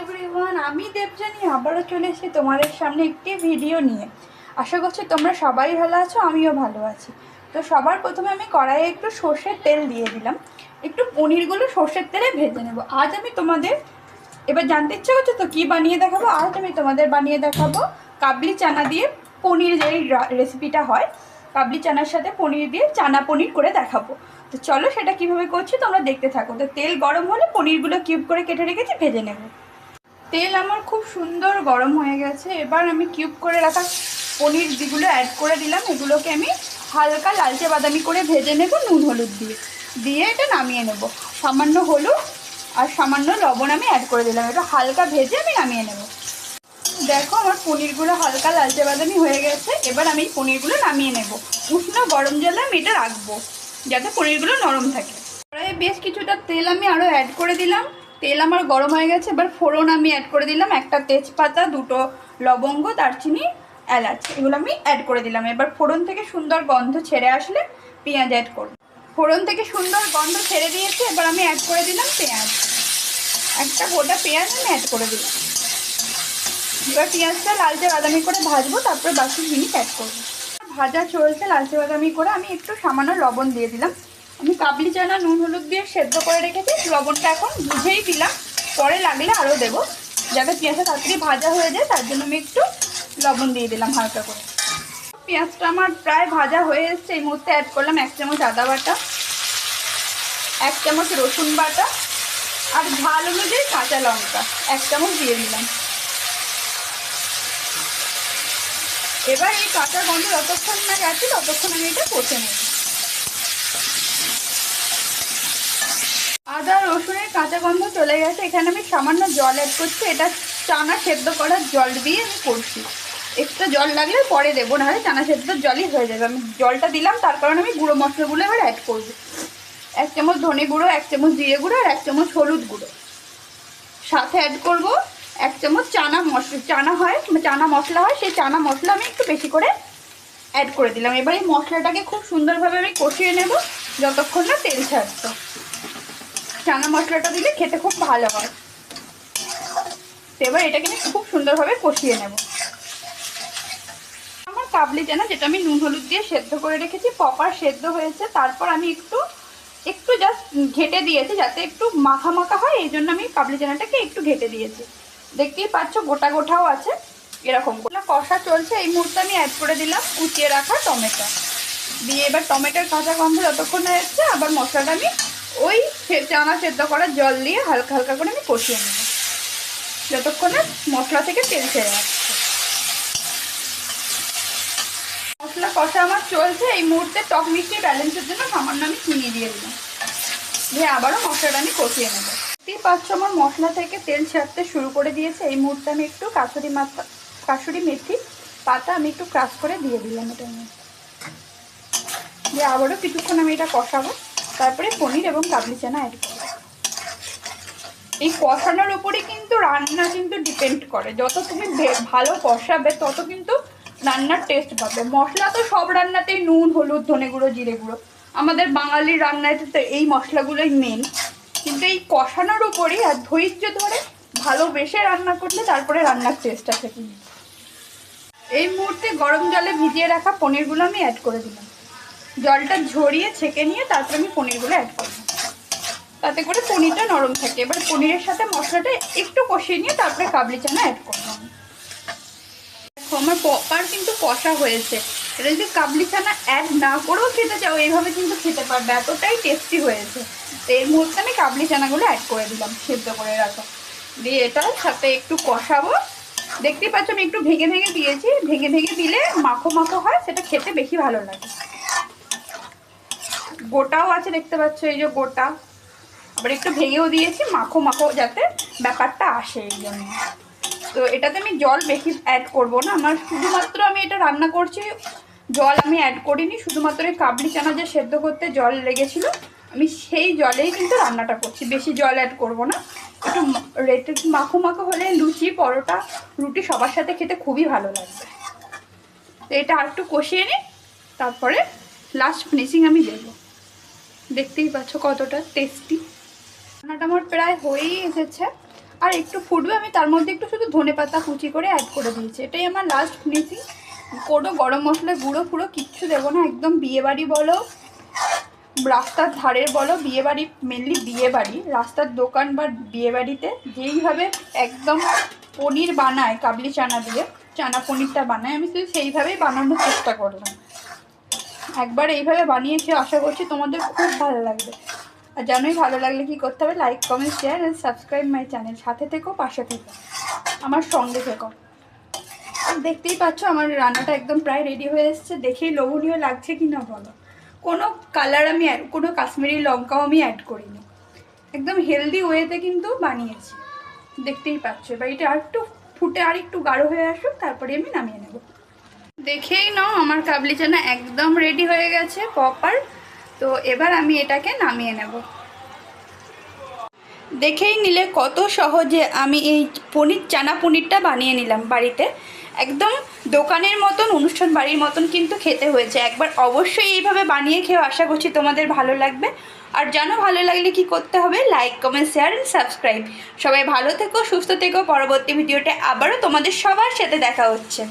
Everyone আমি দেবজানি আবারও চলে এসেছি তোমাদের সামনে একটি ভিডিও নিয়ে। আশা করছি তোমরা সবাই ভালো আছো, আমিও ভালো আছি। তো সবার প্রথমে আমি কড়াইয়ে একটু সর্ষের তেল দিয়ে দিলাম। একটু পনিরগুলো সর্ষের তেলে ভেজে নেব। আজ আমি তোমাদের, এবার জানতে ইচ্ছে করছে তো কী বানিয়ে দেখাবো? আজ আমি তোমাদের বানিয়ে দেখাবো কাবলি চানা দিয়ে পনির যেই রেসিপিটা হয়, কাবলি চানার সাথে পনির দিয়ে চানা পনির করে দেখাবো। তো চলো সেটা কীভাবে করছি তোমরা দেখতে থাকো। তো তেল গরম হলে পনিরগুলো কিউব করে কেটে রেখেছি, ভেজে নেব। তেল আমার খুব সুন্দর গরম হয়ে গেছে। এবার আমি কিউব করে রাখা পনির যেগুলো অ্যাড করে দিলাম, এগুলোকে আমি হালকা লালচে বাদামি করে ভেজে নেব নুন হলুদ দিয়ে। দিয়ে এটা নামিয়ে নেব। সামান্য হলুদ আর সামান্য লবণ আমি অ্যাড করে দিলাম। এটা হালকা ভেজে আমি নামিয়ে নেব। দেখো আমার পনিরগুলো হালকা লালচে বাদামি হয়ে গেছে। এবার আমি পনিরগুলো নামিয়ে নেব। উষ্ণ গরম জলে আমি এটা রাখব, যাতে পনিরগুলো নরম থাকে। বেশ কিছুটা তেল আমি আরও অ্যাড করে দিলাম। তেল আমার গরম হয়ে গেছে, এবার ফোড়ন আমি অ্যাড করে দিলাম, একটা তেজপাতা, দুটো লবঙ্গ, দারচিনি, এলাচ, এগুলো আমি অ্যাড করে দিলাম। এবার ফোড়ন থেকে সুন্দর গন্ধ ছেড়ে আসলে পেঁয়াজ অ্যাড করব। ফোড়ন থেকে সুন্দর গন্ধ ছেড়ে দিয়েছে, এবার আমি অ্যাড করে দিলাম পেঁয়াজ। একটা গোটা পেঁয়াজ আমি অ্যাড করে দিলাম। এবার পেঁয়াজটা লালচে বাদামি করে ভাজবো, তারপরে বাকি জিনিস অ্যাড করব। ভাজা চলছে, লালচে বাদামি করে আমি একটু সামান্য লবণ দিয়ে দিলাম। আমি কাবলি চানা, নুন, হলুদ দিয়ে সেদ্ধ করে রেখেছি। লবণটা এখন বুঝেই দিলাম। পরে লাগলে আরও দেবো। যাতে পেঁয়াজটা তাড়াতাড়ি ভাজা হয়ে যায়, তার জন্য আমি একটু লবণ দিয়ে দিলাম হালকা করে। পেঁয়াজটা আমার প্রায় ভাজা হয়ে এসছে। এই মুহূর্তে অ্যাড করলাম এক চামচ আদা বাটা, এক চামচ রসুন বাটা আর ঝাল অনুযায়ী কাঁচা লঙ্কা। এক চামচ দিয়ে দিলাম। এবার এই কাঁচা গন্ধ যতক্ষণ না গেছে, ততক্ষণ আমি এটা কষে নেব। আদা, রসুনের কাঁচা গন্ধ চলে গেছে। এখানে আমি সামান্য জল অ্যাড করছি। এটা চানা সেদ্ধ করার জল দিয়ে আমি করছি। এক্সট্রা জল লাগলে পরে দেবো, নাহলে চানা সেদ্ধর জলই হয়ে যাবে। আমি জলটা দিলাম, তার কারণে আমি গুঁড়ো মশলাগুলো এবার অ্যাড করব। এক চামচ ধনে গুঁড়ো, এক চামচ জিরে গুঁড়ো, আর এক চামচ হলুদ গুঁড়ো। সাথে অ্যাড করব এক চামচ চানা মশলা চানা হয়, চানা মশলা হয়, সেই চানা মশলা আমি একটু বেশি করে অ্যাড করে দিলাম। এবার এই মশলাটাকে খুব সুন্দরভাবে আমি কষিয়ে নেব, যতক্ষণ না তেল ছাড়তো চানা মশলাটা দিলে খেতে খুব ভালো হয়। তো এবার এটাকে আমি খুব সুন্দরভাবে কষিয়ে নেব। আমার কাবলি চানা, যেটা আমি নুন, হলুদ দিয়ে সেদ্ধ করে রেখেছি প্রপার সেদ্ধ হয়েছে। তারপর আমি একটু একটু জাস্ট ঘেটে দিয়েছি যাতে একটু মাখা মাখা হয়, এই জন্য আমি কাবলি চানাটাকে একটু ঘেটে দিয়েছি। দেখতেই পাচ্ছ, গোটা গোটাও আছে, এরকম কষা চলছে, এই মুহূর্তে আমি অ্যাড করে দিলাম কুচিয়ে রাখা টমেটো। দিয়ে এবার টমেটোর কাঁচা গন্ধ যতক্ষণ না যাচ্ছে আবার মশলাটা আমি ওই চানা সেদ্ধ করা জল দিয়ে হালকা হালকা করে আমি কষিয়ে নেব। যতক্ষণে মশলা থেকে তেল ছেড়ে আসছে। মশলা কষা আমার চলছে, এই মুহূর্তে টক মিষ্টি ব্যালেন্সের জন্য সামান্য আমি চিনি দিয়ে দিলাম। দিয়ে আবারও মশলাটা আমি কষিয়ে নেব। দেখতেই পাচ্ছ আমার মশলা থেকে তেল ছাড়তে শুরু করে দিয়েছে। এই মুহূর্তে আমি একটু কাসুরি মাথা, কাসুরি মেথি পাতা আমি একটু ক্রাশ করে দিয়ে দিলাম এটা নিয়ে দিয়ে আবারও কিছুক্ষণ আমি এটা কষাবো। তারপরে পনির এবং কাবলি চানা অ্যাড করব। এই কষানোর উপরে কিন্তু রান্না কিন্তু ডিপেন্ড করে। যত তুমি ভালো কষাবে, তত কিন্তু রান্নার টেস্ট পাবে। মশলা তো সব রান্নাতেই নুন, হলুদ, ধনে গুঁড়ো, জিরে গুঁড়ো। আমাদের বাঙালির রান্নাতে তো এই মশলাগুলোই মেন কিন্তু এই কষানোর উপরই আর ধৈর্য ধরে ভালোবেসে রান্না করলে তারপরে রান্নার টেস্ট আছে কিন্তু এই মুহূর্তে গরম জলে ভিজিয়ে রাখা পনিরগুলো আমি অ্যাড করে দিলাম। জলটা ঝরিয়ে ছেঁকে নিয়ে তারপরে আমি পনিরগুলো অ্যাড করলাম তাতে করে পনিরটা নরম থাকে। এবার পনিরের সাথে মশলাটা একটু কষিয়ে নিয়ে তারপরে কাবলি চানা অ্যাড করলাম দেখো, আমার পপার কিন্তু কষা হয়েছে। এটা যদি কাবলি চানা অ্যাড না করেও খেতে চাও, এইভাবে কিন্তু খেতে পারবে। এতটাই টেস্টি হয়েছে। তো এই মুহূর্তে আমি কাবলি চানাগুলো অ্যাড করে দিলাম, সেদ্ধ করে রাখা। দিয়ে এটা সাথে একটু কষাবো। দেখতেই পাচ্ছ আমি একটু ভেঙে ভেঙে দিয়েছি। ভেঙে ভেঙে দিলে মাখো মাখো হয়, সেটা খেতে বেশি ভালো লাগে। গোটাও আছে, দেখতে পাচ্ছ, এই যে গোটা। আবার একটু ভেঙেও দিয়েছি, মাখো মাখো যাতে ব্যাপারটা আসে এই জন্য। তো এটাতে আমি জল বেশি অ্যাড করব না, আমার শুধুমাত্র আমি এটা রান্না করছি, জল আমি অ্যাড করিনি, শুধুমাত্র এই কাবলি চানা যে সেদ্ধ করতে জল লেগেছিলো, আমি সেই জলেই কিন্তু রান্নাটা করছি, বেশি জল অ্যাড করব না। একটু রেটে মাখো মাখো হলে লুচি, পরোটা, রুটি সবার সাথে খেতে খুবই ভালো লাগবে। তো এটা আর একটু কষিয়ে নিই তারপরে লাস্ট ফিনিশিং আমি দেবো। দেখতেই পাচ্ছ কতটা টেস্টি রান্নাটা আমার প্রায় হয়েই এসেছে। আর একটু ফুটবে, আমি তার মধ্যে একটু শুধু ধনে পাতা কুচি করে অ্যাড করে দিয়েছি। এটাই আমার লাস্ট ফিনিশিং কোনো গরম মশলা গুঁড়ো ফুড়ো কিচ্ছু দেবো না, একদম বিয়েবাড়ি বলো, রাস্তার ধারের বলো, বিয়েবাড়ি মেনলি বিয়েবাড়ি। রাস্তার দোকান বা বিয়েবাড়িতে যেইভাবে একদম পনির বানায়, কাবলি চানা দিয়ে, চানা পনিরটা বানায়, আমি শুধু সেইভাবেই বানানোর চেষ্টা করলাম। একবার এইভাবে বানিয়েছি আশা করছি তোমাদের খুব ভালো লাগবে। আর জানোই ভালো লাগলে কি করতে হবে? Like comment share and subscribe my channel সাথে থেকো, পাশে থেকো। আমার সঙ্গে থেকো। দেখতেই পাচ্ছ আমার রান্নাটা একদম প্রায় রেডি হয়ে এসেছে। দেখেই লোভনীয় লাগছে কি না বলো? কোনো কালার আমি কোনো কাশ্মীরি লঙ্কাও আমি অ্যাড করিনি। একদম হেলদি ওয়েতে কিন্তু বানিয়েছি। দেখতেই পাচ্ছ। এবার এটা আর একটু ফুটে আর একটু গাঢ় হয়ে আসুক, তারপরে আমি নামিয়ে নেব। দেখেই নাও, আমার কাবলি চানা একদম রেডি হয়ে গেছে প্রপার তো এবার আমি এটাকে নামিয়ে নেব। দেখেই নিলে কত সহজে আমি এই পনির, চানা পনিরটা বানিয়ে নিলাম বাড়িতে। একদম দোকানের মতন, অনুষ্ঠান বাড়ির মতন কিন্তু খেতে হয়েছে। একবার অবশ্যই এইভাবে বানিয়ে খেয়ে আশা করছি তোমাদের ভালো লাগবে। আর জানো ভালো লাগলে কি করতে হবে? Like comment share and subscribe সবাই ভালো থেকো, সুস্থ থেকো। পরবর্তী ভিডিওটা আবারও তোমাদের সবার সাথে দেখা হচ্ছে।